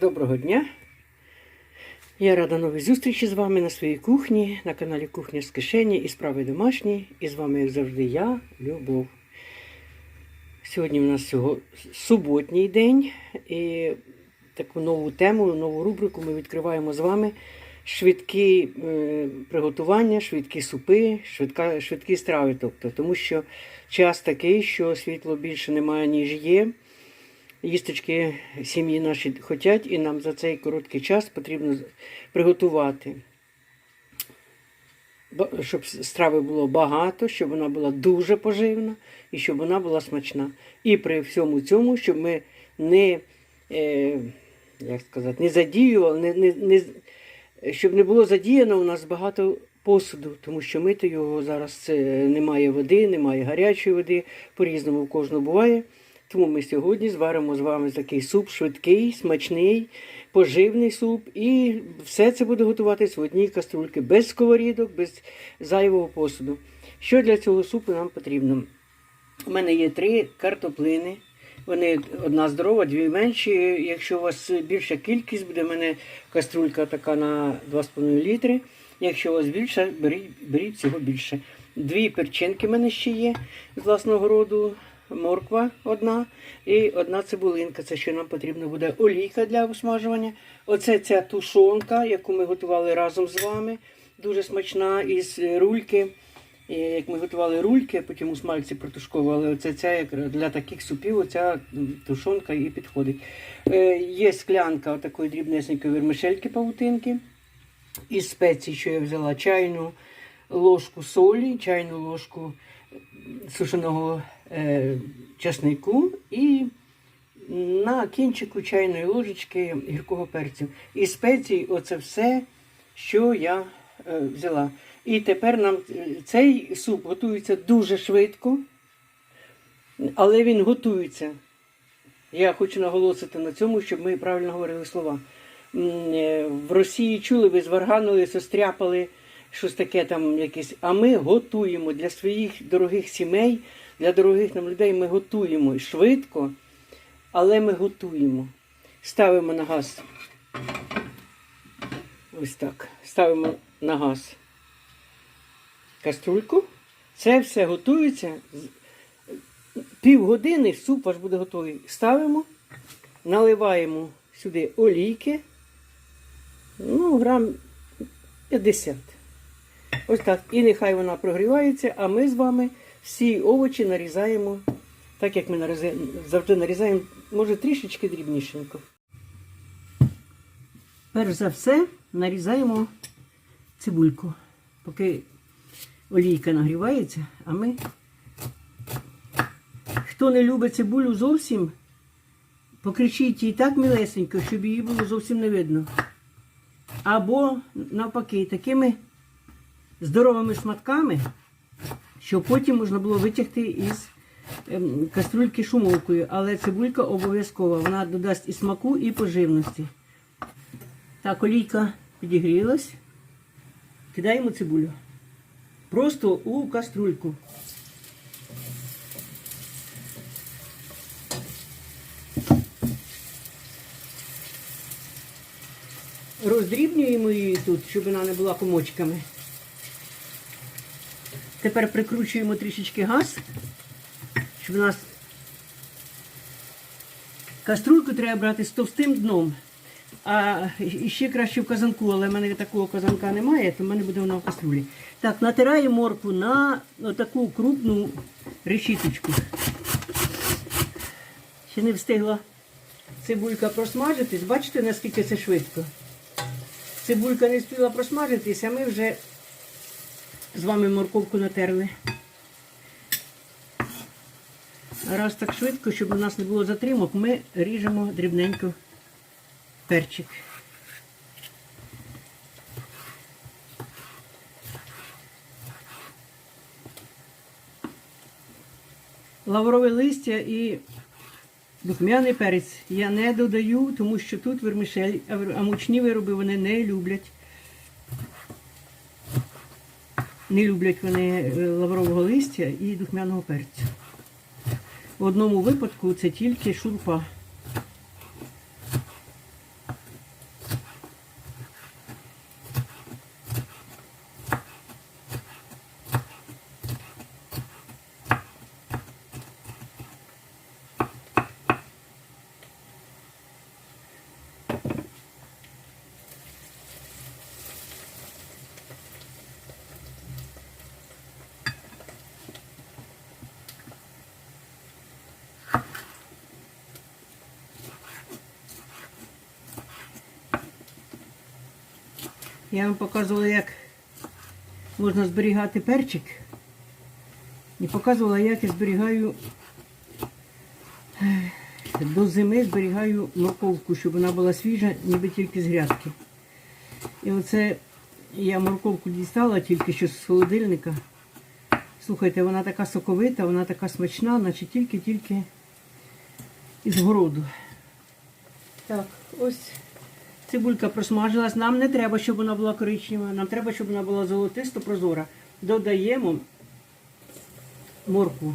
Доброго дня! Я рада новій зустрічі з вами на своїй кухні, на каналі Кухня з кишені і справи домашні. І з вами, як завжди, я, Любов. Сьогодні у нас суботній день і таку нову тему, нову рубрику ми відкриваємо з вами. Швидкі приготування, швидкі супи, швидка, швидкі страви. Тобто, тому що час такий, що світло більше немає, ніж є. Їсточки сім'ї наші хочуть, і нам за цей короткий час потрібно приготувати, щоб страви було багато, щоб вона була дуже поживна і щоб вона була смачна. І при всьому цьому, щоб ми не, е, як сказати, не задіювали, не, не, не, щоб не було задіяно у нас багато посуду, тому що мити його зараз це немає води, немає гарячої води, по-різному в кожного буває. Тому ми сьогодні зваримо з вами такий суп швидкий, смачний, поживний суп. І все це буде готуватись в одній каструльці, без сковорідок, без зайвого посуду. Що для цього супу нам потрібно? У мене є три картоплини. Вони одна здорова, дві менші. Якщо у вас більша кількість, буде в мене каструлька така на 2,5 літри. Якщо у вас більше, беріть, беріть всього більше. Дві перчинки в мене ще є з власного роду, морква одна і одна цибулинка. Це ще нам потрібно буде олійка для обсмажування. Оце ця тушонка, яку ми готували разом з вами. Дуже смачна із рульки. Як ми готували рульки, потім у смальці протушковували, оце ця для таких супів оця тушонка і підходить. Е, є склянка такої дрібнесенької вермишельки павутинки. Із спецій, що я взяла чайну ложку солі, чайну ложку сушеного е, часнику і на кінчику чайної ложечки гіркого перцю. І спецій оце все, що я е, взяла. І тепер нам е, цей суп готується дуже швидко, але він готується. Я хочу наголосити на цьому, щоб ми правильно говорили слова. Е, В Росії чули, ви зварганули, состряпали щось таке там якесь. А ми готуємо для своїх дорогих сімей, для дорогих нам людей ми готуємо швидко, але ми готуємо. Ставимо на газ. Ось так. Ставимо на газ каструльку. Це все готується. Півгодини суп ваш буде готовий. Ставимо, наливаємо сюди олійки. Ну, грам 50. Ось так. І нехай вона прогрівається, а ми з вами всі овочі нарізаємо, так як ми нарізаємо, завжди нарізаємо, може трішечки дрібнішенько. Перш за все нарізаємо цибульку, поки олійка нагрівається, а ми. Хто не любить цибулю зовсім, покричіть їй так милесенько, щоб її було зовсім не видно. Або навпаки, такими здоровими шматками, щоб потім можна було витягти із ем, каструльки шумовкою. Але цибулька обов'язкова, вона додасть і смаку, і поживності. Так, олійка підігрілась. Кидаємо цибулю. Просто у каструльку. Роздрібнюємо її тут, щоб вона не була комочками. Тепер прикручуємо трішечки газ, щоб у нас каструльку треба брати з товстим дном. А ще краще в казанку, але в мене такого казанка немає, то в мене буде вона в каструлі. Так, натираємо моркву на таку крупну решіточку. Ще не встигла цибулька просмажитись. Бачите, наскільки це швидко? Цибулька не встигла просмажитись, а ми вже з вами морковку натерли. Раз так швидко, щоб у нас не було затримок, ми ріжемо дрібненько перчик. Лаврове листя і духмяний перець я не додаю, тому що тут вермішель, а мучні вироби вони не люблять. Не люблять вони е, лаврового листя і духмяного перцю. В одному випадку це тільки шурпа. Я вам показувала, як можна зберігати перчик. І показувала, як я зберігаю е, до зими зберігаю морковку, щоб вона була свіжа, ніби тільки з грядки. І оце я морковку дістала тільки що з холодильника. Слухайте, вона така соковита, вона така смачна, наче тільки-тільки із городу. Так, ось цибулька просмажилась. Нам не треба, щоб вона була коричнева, нам треба, щоб вона була золотисто прозора. Додаємо моркву.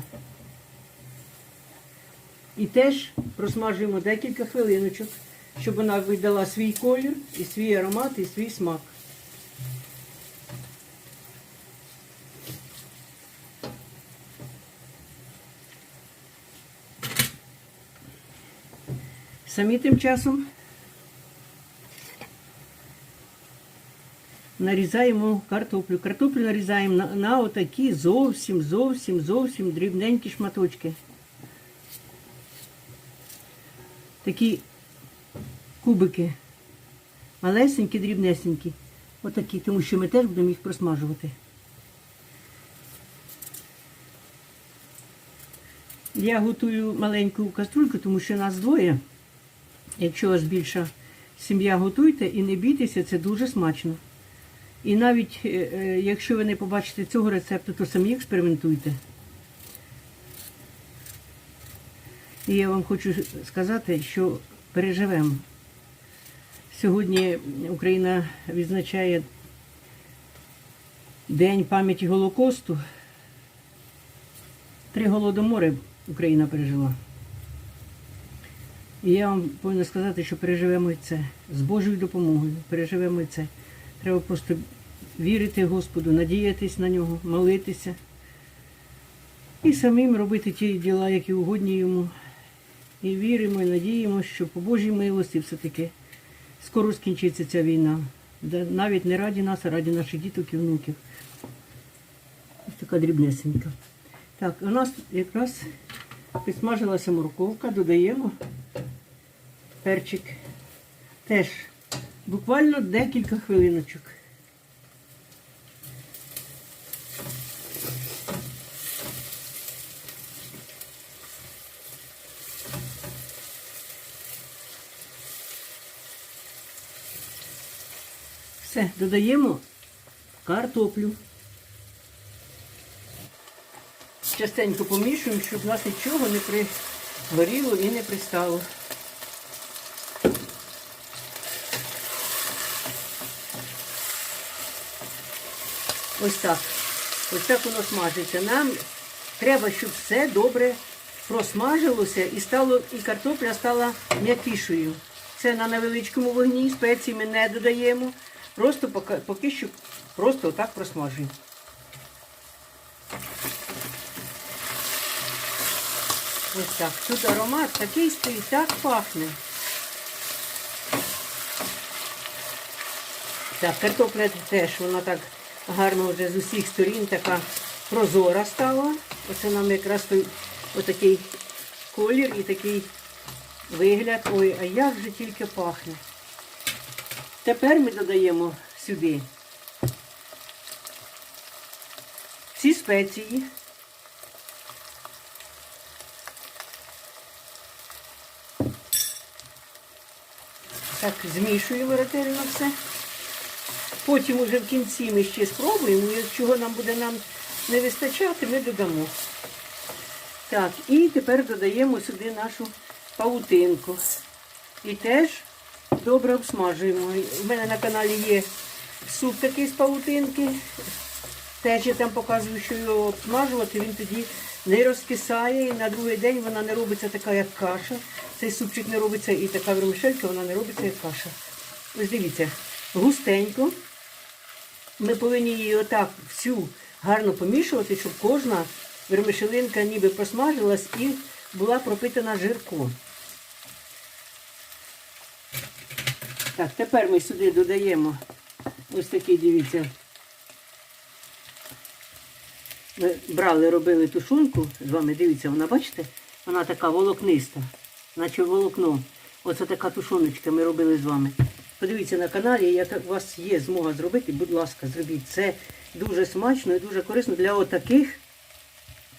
І теж просмажуємо декілька хвилиночок, щоб вона видала свій колір, і свій аромат, і свій смак. Самі тим часом нарізаємо картоплю. Картоплю нарізаємо на, на отакі зовсім, зовсім, зовсім дрібненькі шматочки. Такі кубики. Малесенькі, дрібнесенькі. Отакі, тому що ми теж будемо їх просмажувати. Я готую маленьку каструльку, тому що нас двоє. Якщо у вас більша сім'я, готуйте і не бійтеся, це дуже смачно. І навіть е, е, якщо ви не побачите цього рецепту, то самі експериментуйте. І я вам хочу сказати, що переживемо. Сьогодні Україна відзначає День пам'яті Голокосту. Три голодомори Україна пережила. І я вам повинна сказати, що переживемо і це з Божою допомогою. Переживемо і це. Треба просто вірити Господу, надіятись на нього, молитися і самим робити ті діла, які угодні йому. І віримо, і надіємо, що по Божій милості все-таки скоро скінчиться ця війна. Навіть не раді нас, а раді наших діток і внуків. Ось така дрібнесенька. Так, у нас якраз підсмажилася морковка, додаємо перчик. Теж буквально декілька хвилиночок. Все, додаємо картоплю. Частенько помішуємо, щоб нас нічого не пригоріло і не пристало. Ось так. Ось так воно смажиться. Нам треба, щоб все добре просмажилося і стало, і картопля стала м'якішою. Це на невеличкому вогні, спеції ми не додаємо. Просто поки, поки що просто отак просмажуємо. Ось так. Тут аромат такий стоїть, так пахне. Так, картопля теж вона так гарно вже з усіх сторін така прозора стала. Оце нам якраз той отакий колір і такий вигляд. Ой, а як же тільки пахне. Тепер ми додаємо сюди всі спеції. Так, змішуємо ретельно все. Потім уже в кінці ми ще спробуємо, якщо нам буде нам не вистачати, ми додамо. Так, і тепер додаємо сюди нашу паутинку. І теж добре обсмажуємо. У мене на каналі є суп такий з паутинки. Теж я там показую, що його обсмажувати, він тоді не розкисає. І на другий день вона не робиться така, як каша. Цей супчик не робиться і така вермишелька, вона не робиться як каша. Ось дивіться, густенько. Ми повинні її отак всю гарно помішувати, щоб кожна вермишелинка ніби просмажилась і була пропитана жирком. Так, тепер ми сюди додаємо ось такий, дивіться. Ми брали, робили тушунку з вами, дивіться, вона, бачите, вона така волокниста, наче волокно. Оце така тушоночка ми робили з вами. Подивіться на каналі, як у вас є змога зробити, будь ласка, зробіть. Це дуже смачно і дуже корисно для отаких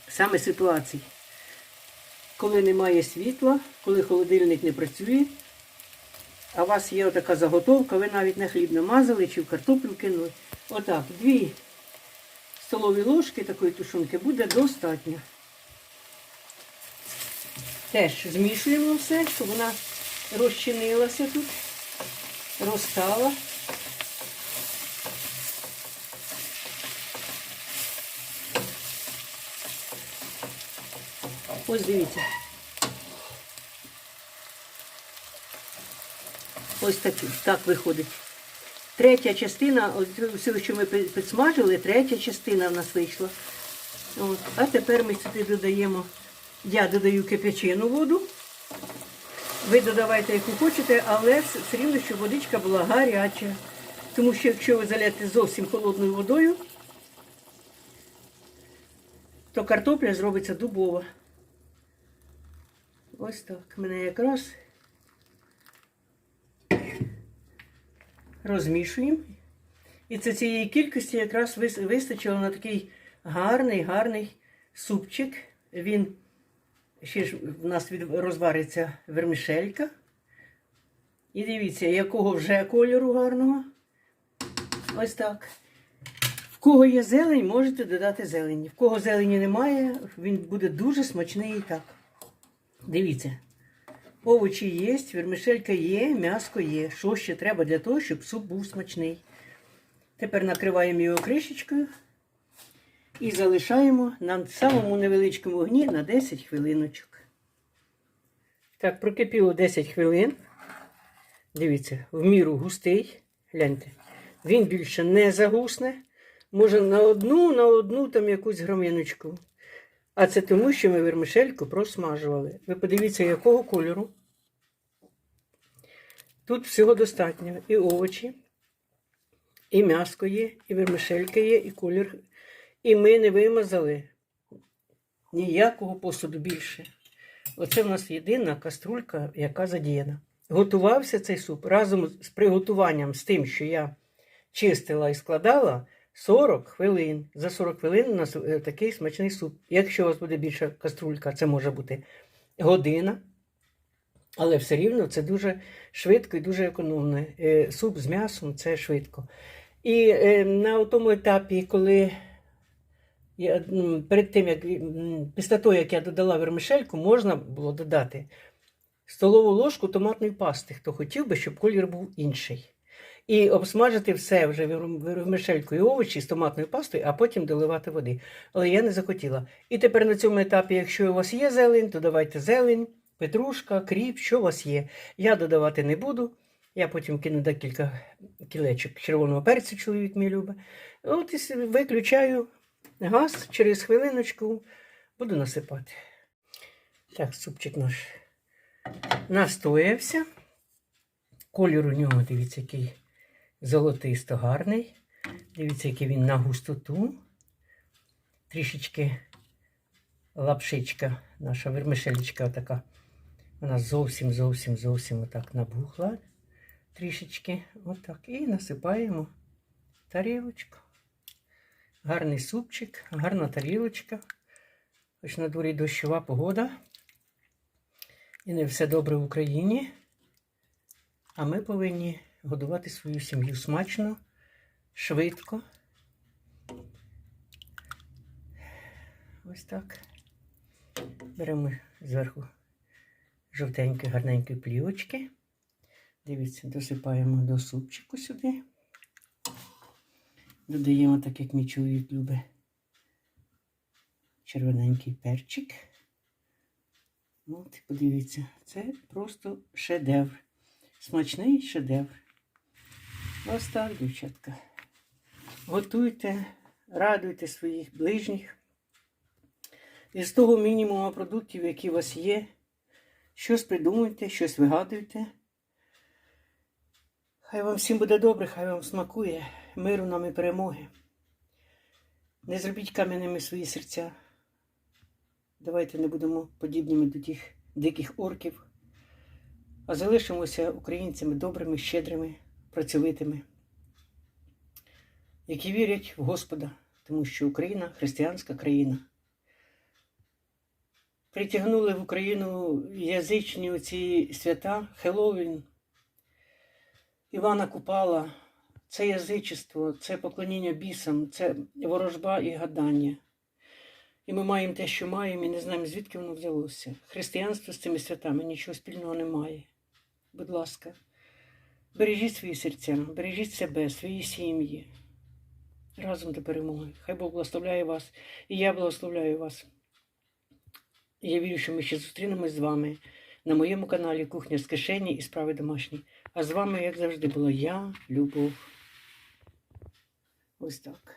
саме ситуацій. Коли немає світла, коли холодильник не працює, а у вас є отака заготовка, ви навіть на хліб намазали чи в картоплю кинули. Отак, дві столові ложки такої тушонки буде достатньо. Теж змішуємо все, щоб вона розчинилася тут, розстала. Ось дивіться. Ось так, так виходить. Третя частина, все, що ми підсмажили, третя частина в нас вийшла. От. А тепер ми сюди додаємо, я додаю кип'ячену воду. Ви додавайте, яку хочете, але все рівно, щоб водичка була гаряча. Тому що якщо ви заляте зовсім холодною водою, то картопля зробиться дубова. Ось так. Мене якраз розмішуємо. І це цієї кількості якраз вистачило на такий гарний, гарний супчик. Він ще ж в нас розвариться вермішелька. І дивіться, якого вже кольору гарного. Ось так. В кого є зелень, можете додати зелені. В кого зелені немає, він буде дуже смачний і так. Дивіться. Овочі є, вермішелька є, м'яско є. Що ще треба для того, щоб суп був смачний. Тепер накриваємо його кришечкою і залишаємо на самому невеличкому вогні на 10 хвилиночок. Так, прокипіло 10 хвилин. Дивіться, в міру густий. Гляньте. Він більше не загусне. Може на одну, на одну там якусь громіночку. А це тому, що ми вермишельку просмажували. Ви подивіться, якого кольору. Тут всього достатньо. І овочі, і м'яско є, і вермишелька є, і колір. І ми не вимазали ніякого посуду більше. Оце в нас єдина каструлька, яка задіяна. Готувався цей суп разом з приготуванням з тим, що я чистила і складала 40 хвилин. За 40 хвилин у нас е, такий смачний суп. Якщо у вас буде більша каструлька, це може бути година. Але все рівно це дуже швидко і дуже економно. Е, Суп з м'ясом це швидко. І е, на тому етапі, коли я, перед тим, як після того, як я додала вермишельку, можна було додати столову ложку томатної пасти, хто хотів би, щоб колір був інший. І обсмажити все вже вер- вермишелькою овочі з томатною пастою, а потім доливати води. Але я не захотіла. І тепер на цьому етапі, якщо у вас є зелень, додавайте зелень, петрушка, кріп, що у вас є. Я додавати не буду. Я потім кину декілька кілечок червоного перцю, чоловік мій любить. От і виключаю газ через хвилиночку, буду насипати. Так, супчик наш настоявся. Колір у нього, дивіться, який золотисто гарний. Дивіться, який він на густоту. Трішечки лапшичка, наша вермишелечка така. Вона зовсім, зовсім, зовсім отак набухла. Трішечки. Отак. І насипаємо тарілочку. Гарний супчик, гарна тарілочка. Хоч на дворі дощова погода. І не все добре в Україні. А ми повинні годувати свою сім'ю смачно, швидко. Ось так. Беремо зверху жовтенької, гарненької плівочки. Дивіться, досипаємо до супчику сюди. Додаємо, так як мій чоловік любить, червоненький перчик. От, подивіться, це просто шедевр. Смачний шедевр. Ось так, дівчатка. Готуйте, радуйте своїх ближніх. Із того мінімуму продуктів, які у вас є, щось придумуйте, щось вигадуйте. Хай вам всім буде добре, хай вам смакує, миру нам і перемоги. Не зробіть кам'яними свої серця. Давайте не будемо подібними до тих диких орків, а залишимося українцями добрими, щедрими, працьовитими, які вірять в Господа, тому що Україна християнська країна. Притягнули в Україну язичні ці свята, Хеллоуін, Івана Купала, це язичество, це поклоніння бісам, це ворожба і гадання. І ми маємо те, що маємо, і не знаємо, звідки воно взялося. Християнство з цими святами нічого спільного не має. Будь ласка, бережіть свої серця, бережіть себе, свої сім'ї. Разом до перемоги. Хай Бог благословляє вас, і я благословляю вас. І я вірю, що ми ще зустрінемось з вами на моєму каналі Кухня з кишені і справи домашні. А з вами, як завжди, була я, Любов. Ось так.